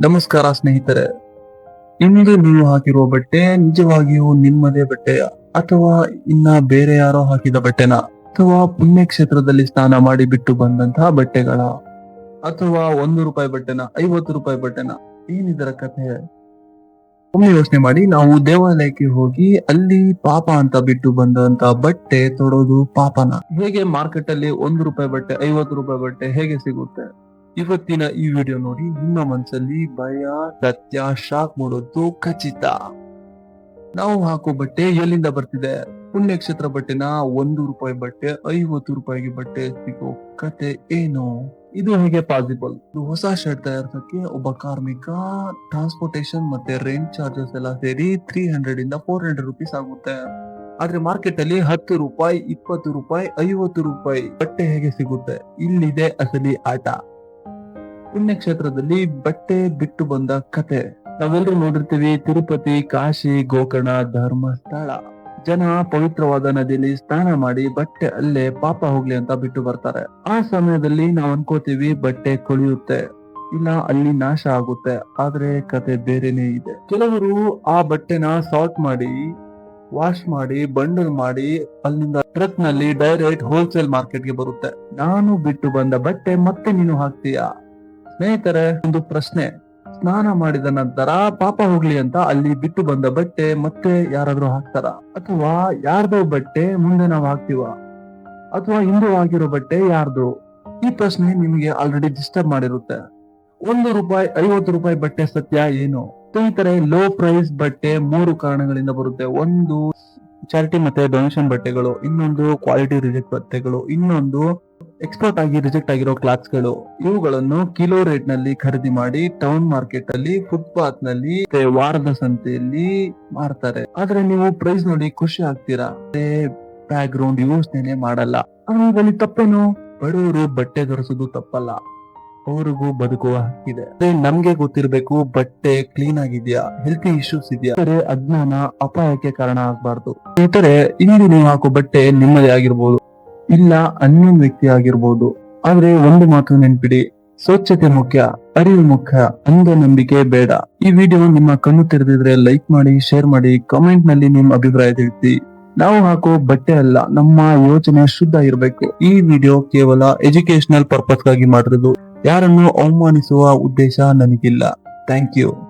ನಮಸ್ಕಾರ ಸ್ನೇಹಿತರೆ. ಇಂದು ನೀವು ಹಾಕಿರುವ ಬಟ್ಟೆ ನಿಜವಾಗಿಯೂ ನಿಮ್ಮದೇ ಬಟ್ಟೆಯ ಅಥವಾ ಇನ್ನ ಬೇರೆ ಯಾರೋ ಹಾಕಿದ ಬಟ್ಟೆನ? ಅಥವಾ ಪುಣ್ಯಕ್ಷೇತ್ರದಲ್ಲಿ ಸ್ನಾನ ಮಾಡಿ ಬಿಟ್ಟು ಬಂದಂತಹ ಬಟ್ಟೆಗಳ? ಅಥವಾ ಒಂದು ರೂಪಾಯಿ ಬಟ್ಟೆನ? ಐವತ್ತು ರೂಪಾಯಿ ಬಟ್ಟೆನ? ಏನಿದರ ಕಥೆ? ಒಮ್ಮೆ ಯೋಚನೆ ಮಾಡಿ, ನಾವು ದೇವಾಲಯಕ್ಕೆ ಹೋಗಿ ಅಲ್ಲಿ ಪಾಪ ಅಂತ ಬಿಟ್ಟು ಬಂದಂತ ಬಟ್ಟೆ ತೊಡೋದು ಪಾಪನ? ಹೇಗೆ ಮಾರ್ಕೆಟ್ ಅಲ್ಲಿ ಒಂದು ರೂಪಾಯಿ ಬಟ್ಟೆ, ಐವತ್ತು ರೂಪಾಯಿ ಬಟ್ಟೆ ಹೇಗೆ ಸಿಗುತ್ತೆ? ಇವತ್ತಿನ ಈ ವಿಡಿಯೋ ನೋಡಿ, ನಿಮ್ಮ ಮನಸ್ಸಲ್ಲಿ ಭಯ, ಸತ್ಯ ಶಾಕ್ ಮಾಡೋದು ಖಚಿತ. ನಾವು ಹಾಕೋ ಬಟ್ಟೆ ಎಲ್ಲಿಂದ ಬರ್ತಿದೆ? ಪುಣ್ಯಕ್ಷೇತ್ರ ಬಟ್ಟೆನ? ಒಂದು ರೂಪಾಯಿ ಬಟ್ಟೆ, ಐವತ್ತು ರೂಪಾಯಿಗೆ ಬಟ್ಟೆ ಸಿಗೋ ಕತೆ ಏನು? ಇದು ಹೇಗೆ ಪಾಸಿಬಲ್ ಇದು ಹೊಸ ಶರ್ಟ್ ತಯಾರಿಸಕ್ಕೆ ಒಬ್ಬ ಕಾರ್ಮಿಕ ಟ್ರಾನ್ಸ್ಪೋರ್ಟೇಶನ್ ಮತ್ತೆ ರೆಂಟ್ ಚಾರ್ಜಸ್ ಎಲ್ಲ ಸೇರಿ ತ್ರೀ ಹಂಡ್ರೆಡ್ ಇಂದ ಫೋರ್ ಹಂಡ್ರೆಡ್ ರುಪೀಸ್ ಆಗುತ್ತೆ. ಆದ್ರೆ ಮಾರ್ಕೆಟ್ ಅಲ್ಲಿ ಹತ್ತು ರೂಪಾಯಿ, ಇಪ್ಪತ್ತು ರೂಪಾಯಿ, ಐವತ್ತು ರೂಪಾಯಿ ಬಟ್ಟೆ ಹೇಗೆ ಸಿಗುತ್ತೆ? ಇಲ್ಲಿದೆ ಅಸಲಿ ಆಟ. ಪುಣ್ಯಕ್ಷೇತ್ರದಲ್ಲಿ ಬಟ್ಟೆ ಬಿಟ್ಟು ಬಂದ ಕತೆ. ನಾವೆಲ್ಲರೂ ನೋಡಿರ್ತೀವಿ ತಿರುಪತಿ, ಕಾಶಿ, ಗೋಕರ್ಣ ಧರ್ಮಸ್ಥಳ ಜನ ಪವಿತ್ರವಾದ ನದಿಯಲ್ಲಿ ಸ್ನಾನ ಮಾಡಿ ಬಟ್ಟೆ ಅಲ್ಲೇ ಪಾಪ ಹೋಗ್ಲಿ ಅಂತ ಬಿಟ್ಟು ಬರ್ತಾರೆ. ಆ ಸಮಯದಲ್ಲಿ ನಾವ್ ಅನ್ಕೋತೀವಿ ಬಟ್ಟೆ ಕೊಳಿಯುತ್ತೆ. ಇಲ್ಲ ಅಲ್ಲಿ ನಾಶ ಆಗುತ್ತೆ. ಆದ್ರೆ ಕತೆ ಬೇರೆನೆ ಇದೆ. ಕೆಲವರು ಆ ಬಟ್ಟೆನ ಸಾಲ್ಟ್ ಮಾಡಿ ವಾಶ್ ಮಾಡಿ ಬಂಡಲ್ ಮಾಡಿ ಅಲ್ಲಿಂದ ಟ್ರಕ್ನಲ್ಲಿ ಡೈರೆಕ್ಟ್ ಹೋಲ್ಸೇಲ್ ಮಾರ್ಕೆಟ್ಗೆ ಬರುತ್ತೆ. ನಾನು ಬಿಟ್ಟು ಬಂದ ಬಟ್ಟೆ ಮತ್ತೆ ನೀನು ಹಾಕ್ತೀಯಾ? ಸ್ನೇಹಿತರೆ, ಒಂದು ಪ್ರಶ್ನೆ. ಸ್ನಾನ ಮಾಡಿದ ನಂತರ ಪಾಪ ಹೋಗ್ಲಿ ಅಂತ ಅಲ್ಲಿ ಬಿಟ್ಟು ಬಂದ ಬಟ್ಟೆ ಮತ್ತೆ ಯಾರಾದ್ರೂ ಹಾಕ್ತಾರ? ಅಥವಾ ಯಾರ್ದೋ ಬಟ್ಟೆ ಮುಂದೆ ನಾವು ಹಾಕ್ತಿವ? ಅಥವಾ ಹಿಂದೂ ಆಗಿರೋ ಬಟ್ಟೆ ಯಾರ್ದು? ಈ ಪ್ರಶ್ನೆ ನಿಮಗೆ ಆಲ್ರೆಡಿ ಡಿಸ್ಟರ್ಬ್ ಮಾಡಿರುತ್ತೆ. ಒಂದು ರೂಪಾಯಿ, ಐವತ್ತು ರೂಪಾಯಿ ಬಟ್ಟೆ ಸತ್ಯ ಏನು? ಸ್ನೇಹಿತರೆ ಲೋ ಪ್ರೈಸ್ ಬಟ್ಟೆ ಮೂರು ಕಾರಣಗಳಿಂದ ಬರುತ್ತೆ. ಒಂದು ಚಾರಿಟಿ ಮತ್ತೆ ಡೊನೇಷನ್ ಬಟ್ಟೆಗಳು. ಇನ್ನೊಂದು ಕ್ವಾಲಿಟಿ ರಿಜೆಕ್ಟ್ ಬಟ್ಟೆಗಳು. ಇನ್ನೊಂದು ಎಕ್ಸ್ಪೋರ್ಟ್ ಆಗಿ ರಿಜೆಕ್ಟ್ ಆಗಿರೋ ಕ್ಲಾತ್ಸ್ಗಳು, ಇವುಗಳನ್ನು ಕಿಲೋ ರೇಟ್ನಲ್ಲಿ ಖರೀದಿ ಮಾಡಿ ಟೌನ್ ಮಾರ್ಕೆಟ್ ಅಲ್ಲಿ ಫುಟ್ಪಾತ್ನಲ್ಲಿ ವಾರದ ಸಂತೆಯಲ್ಲಿ ಮಾರ್ತಾರೆ. ಆದ್ರೆ ನೀವು ಪ್ರೈಸ್ ನೋಡಿ ಖುಷಿ ಆಗ್ತೀರಾ? ಬ್ಯಾಕ್ ಗ್ರೌಂಡ್ ಯೋಚನೆ ಮಾಡಲ್ಲ. ಆದ್ರೆ ಇದರಲ್ಲಿ ತಪ್ಪೇನು? ಬಡವರು ಬಟ್ಟೆ ಧರಿಸೋದು ತಪ್ಪಲ್ಲ. ಅವ್ರಿಗೂ ಬದುಕುವ ಹಕ್ಕಿದೆ ನಮ್ಗೆ ಗೊತ್ತಿರ್ಬೇಕು, ಬಟ್ಟೆ ಕ್ಲೀನ್ ಆಗಿದ್ಯಾ? ಹೆಲ್ತ್ ಇಶ್ಯೂಸ್ ಇದೆಯಾ? ಅಜ್ಞಾನ ಅಪಾಯಕ್ಕೆ ಕಾರಣ ಆಗ್ಬಾರ್ದು. ಸ್ನೇಹಿತರೆ ಇಂದು ನೀವು ಹಾಕೋ ಬಟ್ಟೆ ನಿಮ್ಮದೇ ಆಗಿರ್ಬೋದು. ಇಲ್ಲ ಅನ್ಯೋನ್ ವ್ಯಕ್ತಿ ಆಗಿರ್ಬೋದು. ಆದ್ರೆ ಒಂದು ಮಾತು ನೆನ್ಪಿಡಿ. ಸ್ವಚ್ಛತೆ ಮುಖ್ಯ, ಅರಿವು ಮುಖ್ಯ ಅಂಧ ನಂಬಿಕೆ ಬೇಡ. ಈ ವಿಡಿಯೋ ನಿಮ್ಮ ಕಣ್ಣು ತೆರೆದಿದ್ರೆ ಲೈಕ್ ಮಾಡಿ ಶೇರ್ ಮಾಡಿ ಕಾಮೆಂಟ್ನಲ್ಲಿ ನಿಮ್ಮ ಅಭಿಪ್ರಾಯ ತಿಳಿಸಿ. ನಾವು ಹಾಕೋ ಬಟ್ಟೆ ಅಲ್ಲ, ನಮ್ಮ ಯೋಚನೆ ಶುದ್ಧ ಇರಬೇಕು. ಈ ವಿಡಿಯೋ ಕೇವಲ ಎಜುಕೇಶನಲ್ ಪರ್ಪಸ್ಗಾಗಿ ಮಾಡಿರೋದು. ಯಾರನ್ನು ಅವಮಾನಿಸುವ ಉದ್ದೇಶ ನನಗಿಲ್ಲ. Thank you